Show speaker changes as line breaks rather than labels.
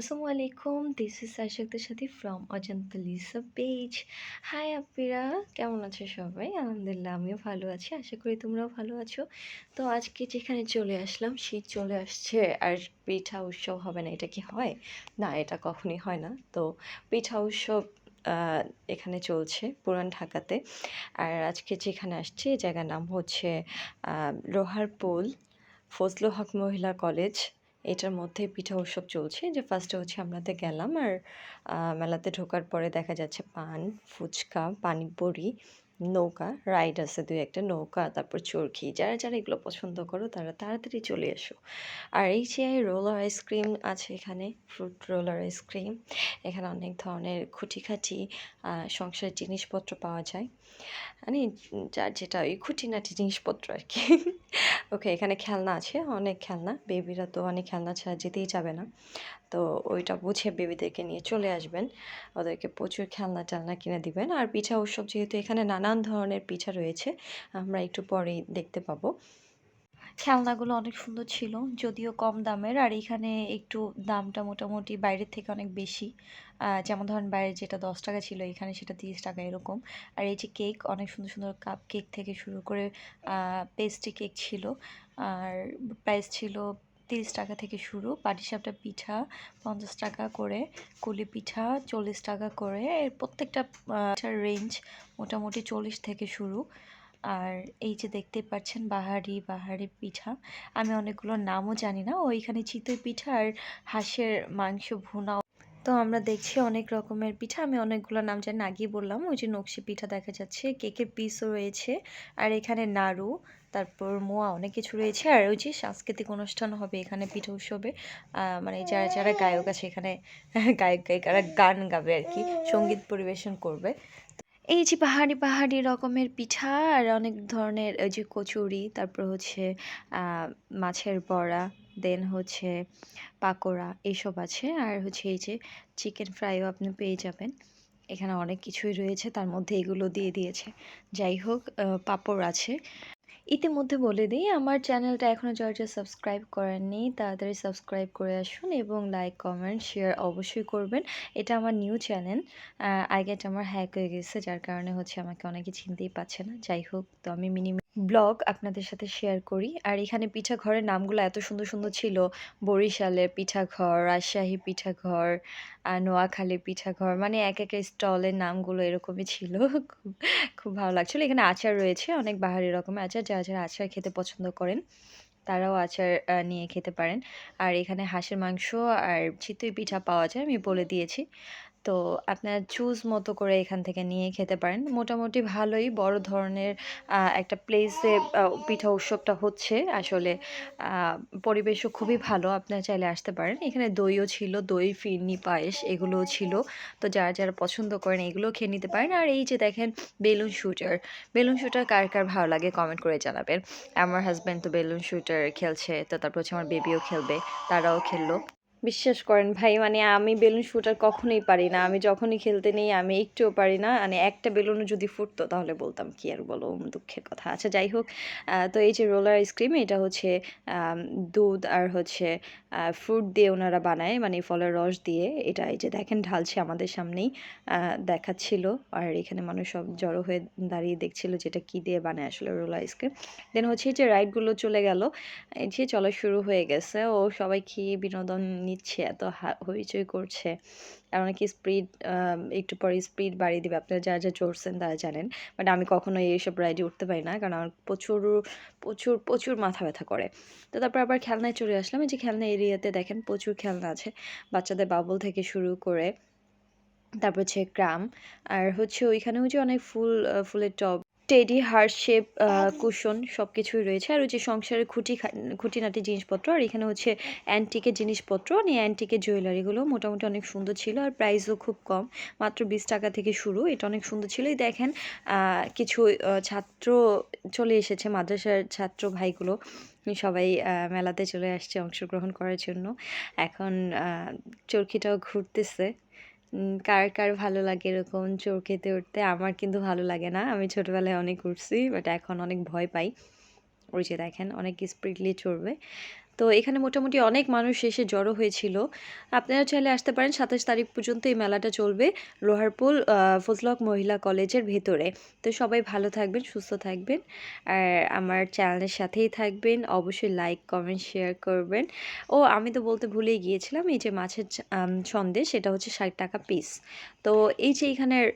আসসালামু আলাইকুম this is সাশাক্তের সাথে from Ajanta Lisa page hi আপিরা কেমন আছো সবাই? আলহামদুলিল্লাহ আমিও ভালো আছি আশা করি তোমরাও ভালো আছো। তো আজকে যেখানে চলে আসলাম শীত চলে আসছে আর পিঠা উৎসব হবে না এটা কি হয়? না এটা কখনই হয় না। তো পিঠা উৎসব এখানে চলছে পুরান ঢাকাতে। আর আজকে যেখানে আসছি জায়গার নাম হচ্ছে আহ, লোহারপুল ফজলু হক মহিলা কলেজ। এটার মধ্যে পিঠা উৎসব চলছে, যে ফার্স্টে হচ্ছে আমরাতে গেলাম আর মেলাতে ঢোকার পরে দেখা যাচ্ছে পান, ফুচকা, পানিপুরি, নৌকা, রাইড আছে দুই একটা নৌকা, তারপর চরকি যারা যারা এগুলো পছন্দ করো তারা তাড়াতাড়ি চলে এসো। আর এই যে রোলার আইসক্রিম আছে এখানে ফ্রুট রোলার আইসক্রিম এখানে অনেক ধরনের খুঁটিখাটি সংসারের জিনিসপত্র পাওয়া যায়। মানে যার যেটা ওই খুঁটিনাটি জিনিসপত্র আর কি। ওকে, এখানে খেলনা আছে, অনেক খেলনা। বেবিরা তো অনেক খেলনা ছাড়া যেতেই যাবে না। তো ওইটা বুঝে বেবিদেরকে নিয়ে চলে আসবেন। ওদেরকে প্রচুর খেলনা টেলনা কিনে দিবেন। আর পিঠা উৎসব যেহেতু এখানে নানান ধরনের পিঠা রয়েছে, আমরা একটু পরেই দেখতে পাবো। খেলনাগুলো অনেক সুন্দর ছিল, যদিও কম দামের। আর এখানে একটু দামটা মোটামুটি বাইরের থেকে অনেক বেশি। যেমন ধরেন বাইরে যেটা দশ টাকা ছিল, এখানে সেটা তিরিশ টাকা এরকম। আর এই যে কেক, অনেক সুন্দর সুন্দর কাপ কেক থেকে শুরু করে পেস্ট্রি কেক ছিল। আর প্রাইস ছিল তিরিশ টাকা থেকে শুরু। পাটিসাপটা পিঠা পঞ্চাশ টাকা করে, কুলি পিঠা চল্লিশ টাকা করে। এর প্রত্যেকটা রেঞ্জ মোটামুটি চল্লিশ থেকে শুরু। আর এই যে দেখতে পাচ্ছেন বাহারি বাহারি পিঠা। আমি অনেকগুলো নামও জানি না। ওইখানে চিতই পিঠা আর হাঁসের মাংস ভুনা। তো আমরা দেখছি অনেক রকমের পিঠা। আমি অনেকগুলো নাম জানি আগেই বললাম। ওই যে নকশি পিঠা দেখা যাচ্ছে। কেকের পিসও রয়েছে। আর এখানে নাড়ু, তারপর মোয়া অনেক কিছু রয়েছে। আর ওই যে সাংস্কৃতিক অনুষ্ঠান হবে এখানে পিঠা উৎসবে। মানে যারা যারা গায়ক আছে এখানে, গায়ক, গায়িকারা গান গাবে আর কি। সংগীত পরিবেশন করবে। এই যে পাহাড়ি পাহাড়ি রকমের পিঠা আর অনেক ধরনের ওই যে কচুরি, তারপর হচ্ছে মাছের বড়া, দেন হচ্ছে পাকোড়া এইসব আছে। আর হচ্ছে এই যে চিকেন ফ্রাইও আপনি পেয়ে যাবেন। এখানে অনেক কিছুই রয়েছে, তার মধ্যে এগুলো দিয়ে দিয়েছে। যাই হোক পাঁপড় আছে। ইতিমধ্যে বলে দিই, আমার চ্যানেলটা এখনও যারা যারা সাবস্ক্রাইব করেননি, তাড়াতাড়ি সাবস্ক্রাইব করে আসুন এবং লাইক কমেন্ট শেয়ার অবশ্যই করবেন। এটা আমার নিউ চ্যানেল আগে আমার হ্যাক হয়ে গেছে, যার কারণে হচ্ছে আমাকে অনেকে চিনতেই পারছে না। যাই হোক, তো আমি মিনি ব্লগ আপনাদের সাথে শেয়ার করি। আর এখানে পিঠাঘরের নামগুলো এত সুন্দর সুন্দর ছিল। বরিশালের পিঠাঘর, রাজশাহী পিঠাঘর আর নোয়াখালীর পিঠা ঘর মানে এক এক স্টলের নামগুলো এরকমই ছিল। খুব খুব ভালো লাগছিল। এখানে আচার রয়েছে, অনেক বাহারি রকমের আচার। যারা যারা আচার খেতে পছন্দ করেন, তারাও আচার নিয়ে খেতে পারেন। আর এখানে হাঁসের মাংস আর চিতই পিঠা পাওয়া যায়, আমি বলে দিয়েছি। তো আপনার চুজ মতো করে এখান থেকে নিয়ে খেতে পারেন। মোটামুটি ভালোই বড় ধরনের একটা প্লেসে পিঠা উৎসবটা হচ্ছে। আসলে পরিবেশও খুবই ভালো, আপনারা চাইলে আসতে পারেন। এখানে দইও ছিল, দই, ফিরনি, পায়েস এগুলোও ছিল। তো যারা যারা পছন্দ করেন এগুলোও খেয়ে নিতে পারেন। আর এই যে দেখেন, বেলুন শুটার বেলুন শুটার কার কার ভালো লাগে? কমেন্ট করে জানাবেন। আমার হাজব্যান্ড তো বেলুন শুটার খেলছে, তো তারপর হচ্ছে আমার বেবিও খেলবে, তারাও খেললো। বিশ্বাস করেন, ভাই মানে আমি বেলুন শুটার কখনোই পারি না। আমি যখনই খেলতে নেই, আমি একটুও পারি না। মানে একটা বেলুনও যদি ফুটতো, তাহলে বলতাম, কি আর বলো দুঃখের কথা। আচ্ছা যাই হোক তো এই যে রোলার আইসক্রিম, এটা হচ্ছে দুধ আর হচ্ছে ফ্রুট দিয়ে ওনারা বানায় মানে ফলের রস দিয়ে। এটা এই যে দেখেন, ঢালছে আমাদের সামনেই। দেখাচ্ছিল। আর এখানে মানুষ সব জড়ো হয়ে দাঁড়িয়ে দেখছিল যেটা কি দিয়ে বানায় আসলে রোল আইসক্রিম। দেন হচ্ছে যে রাইডগুলো চলে গেল। যে চলা শুরু হয়ে গেছে। ও সবাই খেয়ে বিনোদন নিচ্ছে? এত হইচই করছে। আর অনেকে স্পিড একটু পরে স্পিড বাড়িয়ে দিবে। আপনারা যারা যা চড়ছেন তারা জানেন। বাট আমি কখনো এইসব রাইডে উঠতে পারি না। কারণ আমার প্রচুর প্রচুর প্রচুর মাথা ব্যথা করে। তো তারপর আবার খেলনায় চলে আসলাম। এই যে খেলনা এরিয়াতে দেখেন প্রচুর খেলনা আছে। বাচ্চাদের বাবল থেকে শুরু করে তারপর হচ্ছে ক্রাম আর হচ্ছে ওইখানে ওই যে অনেক ফুল ফুলের টব টেডি হার্ট শেপ কুশন সব কিছুই রয়েছে। আর ওই যে সংসারের খুঁটি খুঁটিনাটি জিনিসপত্র আর এখানে হচ্ছে অ্যান্টিকের জিনিসপত্র নিয়ে অ্যান্টিকের জুয়েলারিগুলো মোটামুটি অনেক সুন্দর ছিল আর প্রাইসও খুব কম। মাত্র বিশ টাকা থেকে শুরু এটা অনেক সুন্দর ছিল। এই দেখেন কিছু ছাত্র চলে এসেছে মাদ্রাসার ছাত্র ভাইগুলো। সবাই মেলাতে চলে আসছে অংশগ্রহণ করার জন্য। এখন চরকিটাও ঘুরতেছে। কার কার ভালো লাগে এরকম চোর খেতে উঠতে? আমার কিন্তু ভালো লাগে না। আমি ছোটোবেলায় অনেক উঠছি বাট এখন অনেক ভয় পাই। ওই যে দেখেন, অনেক স্পিডলি চড়বে। তো এখানে মোটামুটি অনেক মানুষ এসে জড়ো হয়েছিল। আপনারা চাইলে আসতে পারেন সাতাশ তারিখ পর্যন্ত এই মেলাটা চলবে লোহারপুল ফজলক মহিলা কলেজের ভেতরে। তো সবাই ভালো থাকবেন, সুস্থ থাকবেন আর আমার চ্যানেলের সাথেই থাকবেন। অবশ্যই লাইক, কমেন্ট, শেয়ার করবেন। ও, আমি তো বলতে ভুলেই গিয়েছিলাম, এই যে মাছের সন্দেশ, সেটা হচ্ছে ষাট টাকা পিস তো এই যে এখানের